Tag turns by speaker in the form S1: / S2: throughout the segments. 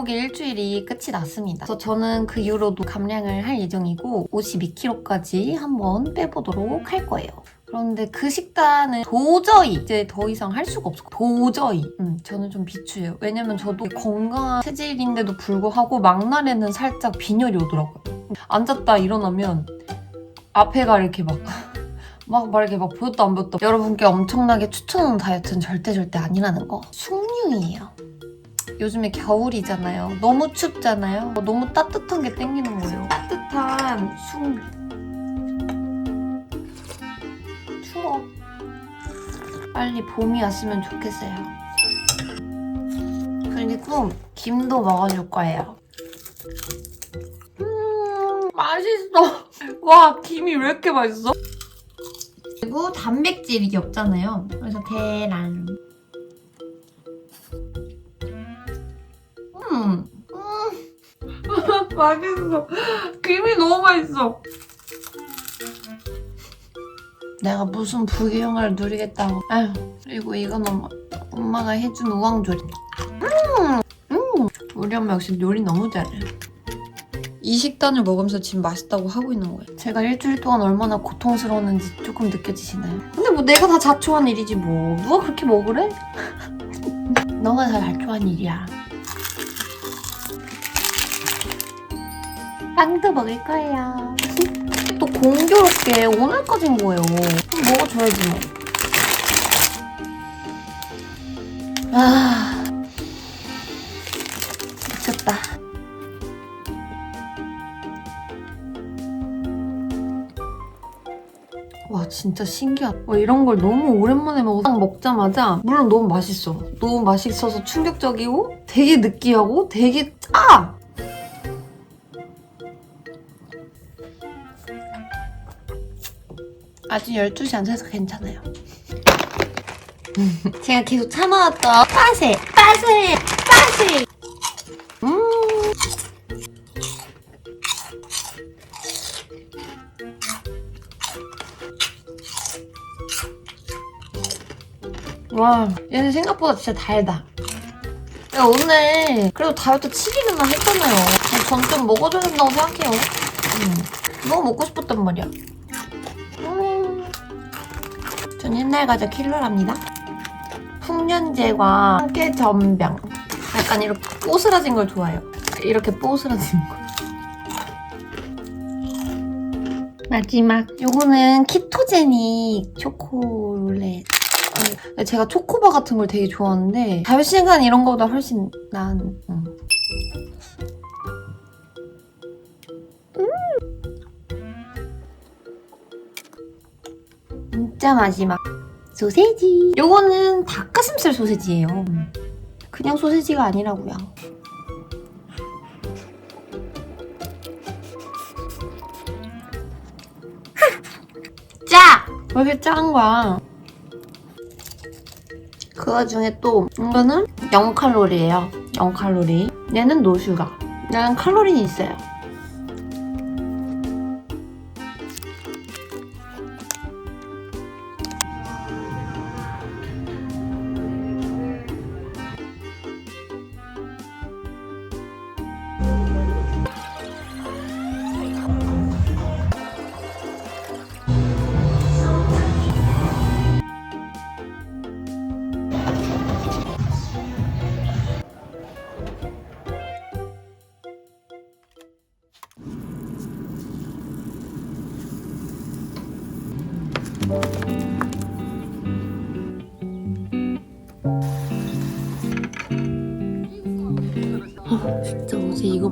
S1: 지옥의 일주일이 끝이 났습니다. 그래서 저는 그 이후로도 감량을 할 예정이고 52kg까지 한번 빼보도록 할 거예요. 그런데 그 식단은 도저히 이제 더 이상 할 수가 없어. 도저히. 음, 저는 좀 비추해요. 왜냐면 저도 건강한 체질인데도 불구하고 막날에는 살짝 빈혈이 오더라고요. 앉았다 일어나면 앞에가 이렇게 막 막, 막 이렇게 막 보였다 안 보였다. 여러분께 엄청나게 추천하는 다이어트는 절대 절대 아니라는 거. 숭늉이에요. 요즘에 겨울이잖아요. 너무 춥잖아요. 너무 따뜻한 게 땡기는 거예요. 따뜻한 숭늉. 추워. 빨리 봄이 왔으면 좋겠어요. 그리고 김도 먹어줄 거예요. 음, 맛있어. 와, 김이 왜 이렇게 맛있어? 그리고 단백질이 없잖아요. 그래서 계란. 맛있어. 김이 너무 맛있어. 내가 무슨 부귀영화를 누리겠다고. 아휴, 그리고 이건 엄마, 엄마가 해준 우왕조리. 음, 음. 우리 엄마 역시 요리 너무 잘해. 이 식단을 먹으면서 지금 맛있다고 하고 있는 거예요. 제가 일주일 동안 얼마나 고통스러웠는지 조금 느껴지시나요? 근데 뭐 내가 다 자초한 일이지 뭐. 누가 그렇게 먹으래? 너가 다 자초한 일이야. 빵도 먹을 거예요. 또 공교롭게 오늘까지인 거예요. 그럼 먹어줘야지 뭐. 아, 미쳤다. 와 진짜 신기하다. 와, 이런 걸 너무 오랜만에 먹어. 딱 먹자마자 물론 너무 맛있어. 너무 맛있어서 충격적이고 되게 느끼하고 되게 아직 12시 안 돼서 괜찮아요. 제가 계속 참아왔던 빠세, 빠세, 빠세! 음. 와, 얘는 생각보다 진짜 달다. 야, 오늘 그래도 다이어트 7일이나 했잖아요. 전 좀 먹어줘야 된다고 생각해요. 음. 너무 먹고 싶었단 말이야. 음. 전 옛날 과자 킬러랍니다. 풍년제와 함께 전병. 약간 이렇게 뽀스라진 걸 좋아해요. 이렇게 뽀스라진 거. 마지막. 요거는 키토제닉 초콜릿. 어, 제가 초코바 같은 걸 되게 좋아하는데 자유시간 이런 거보다 훨씬 나은. 음. 진짜 마지막. 소세지. 요거는 닭가슴살 소세지예요. 그냥 소세지가 아니라고요. 짜! 왜 이렇게 짠 거야? 그 와중에 또 이거는 0칼로리예요. 0칼로리. 얘는 노슈가. 얘는 칼로리는 있어요.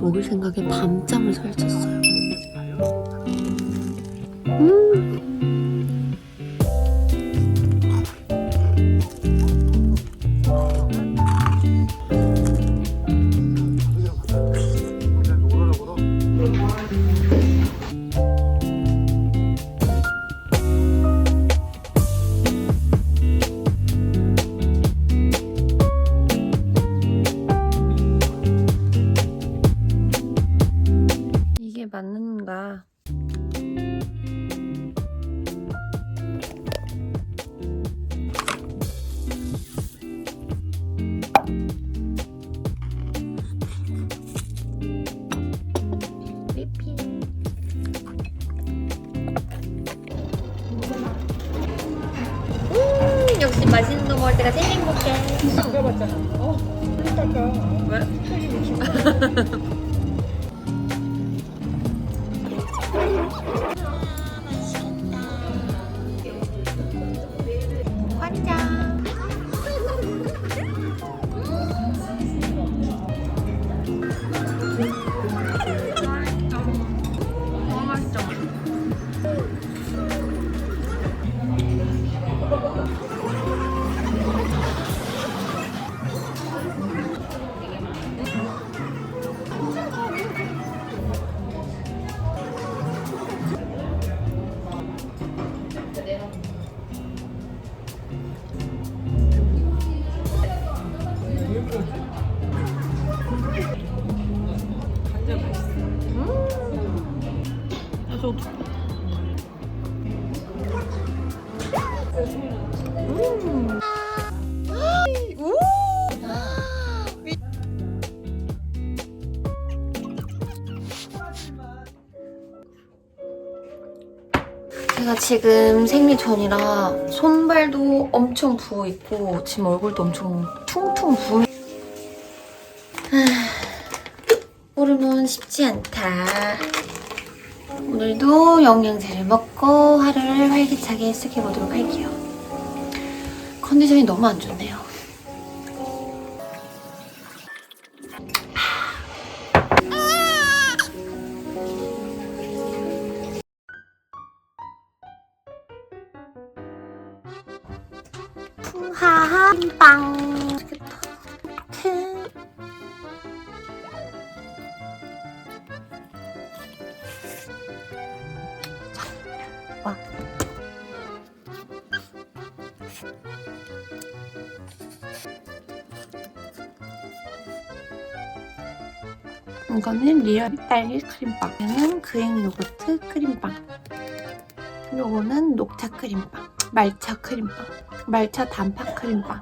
S1: 먹을 생각에 밤잠을 설쳤어요. 음. 건가? 음, 역시 맛있는 거 먹을 때가 제일 행복해.
S2: 아까 봤잖아. 어, 왜?
S1: 제가 지금 생리 전이라 손발도 엄청 부어 있고 지금 얼굴도 엄청 퉁퉁 부어. 호르몬 쉽지 않다. 오늘도 영양제를 먹고 하루를 활기차게 시작해보도록 할게요. 컨디션이 너무 안 좋네요. 푸하하 빵. 이거는 리얼 딸기 크림빵. 이거는 그릭 요거트 크림빵. 요거는 녹차 크림빵. 말차 크림빵. 말차 단팥 크림빵.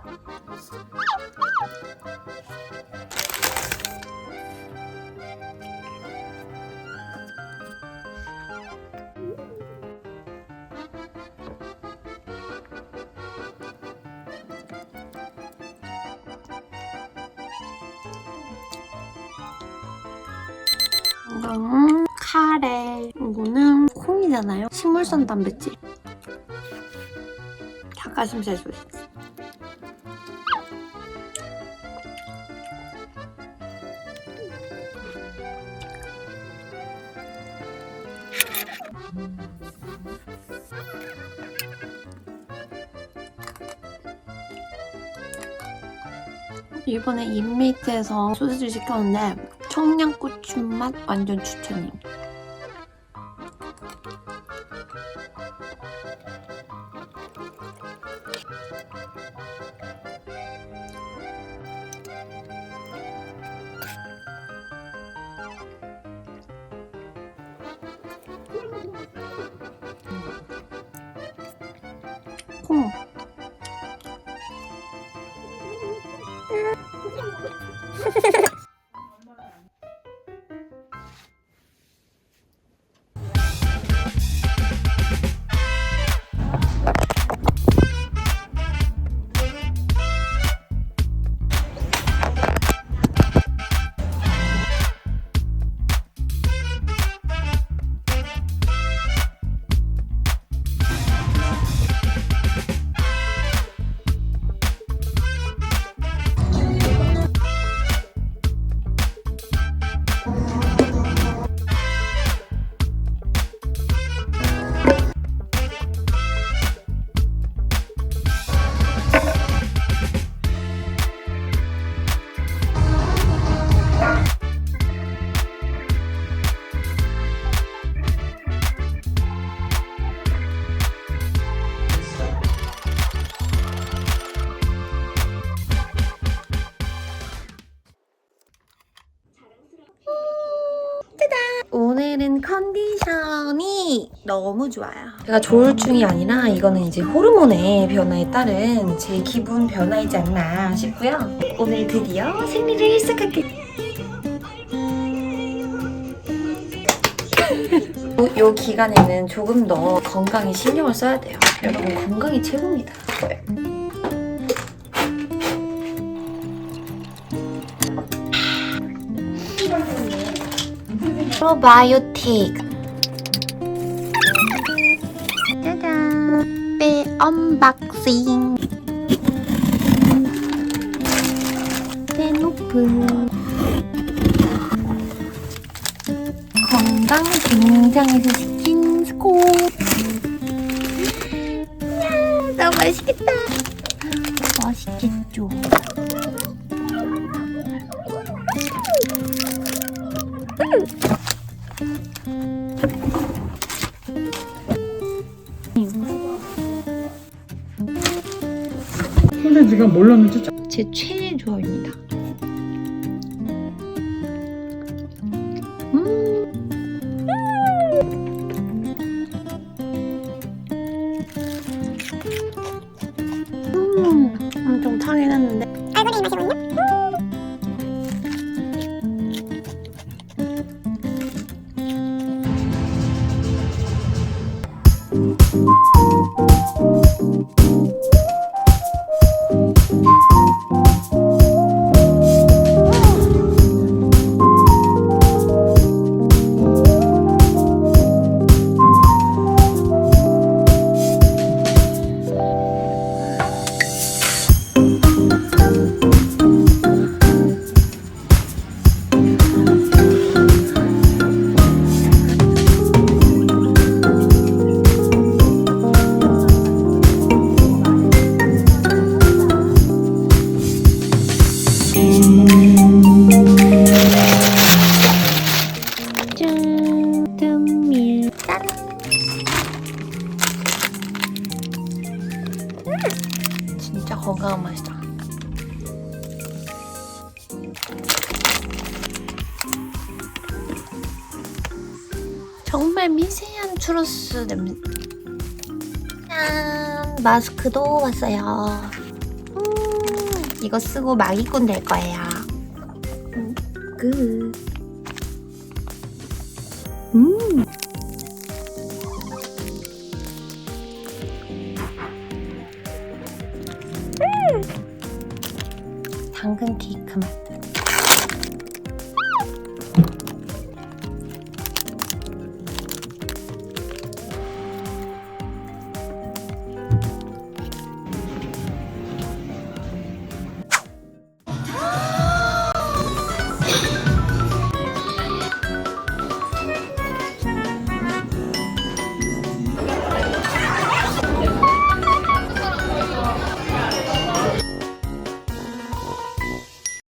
S1: 이거는 카레. 이거는 콩이잖아요. 식물성 단백질. 닭가슴살 소스. 이번에 인메이트에서 소스를 시켰는데 청양고추 맛 완전 추천이에요. 콩. 너무 좋아요. 제가 조울증이 아니라 이거는 이제 호르몬의 변화에 따른 제 기분 변화이지 않나 싶고요. 오늘 드디어 생리를 시작할게요. 요 기간에는 조금 더 건강에 신경을 써야 돼요. 여러분 건강이 최고입니다. 네. 프로바이오틱 짜잔. 빼 언박싱. 빼놓고. 건강 공장에서 시킨 스코. 야, 너무 맛있겠다. 맛있겠죠.
S2: 참-
S1: 제 최애 조합 추러스 냄새. 짠, 마스크도 왔어요. 음, 이거 쓰고 마기꾼 될 거예요. 음, 끝. 음.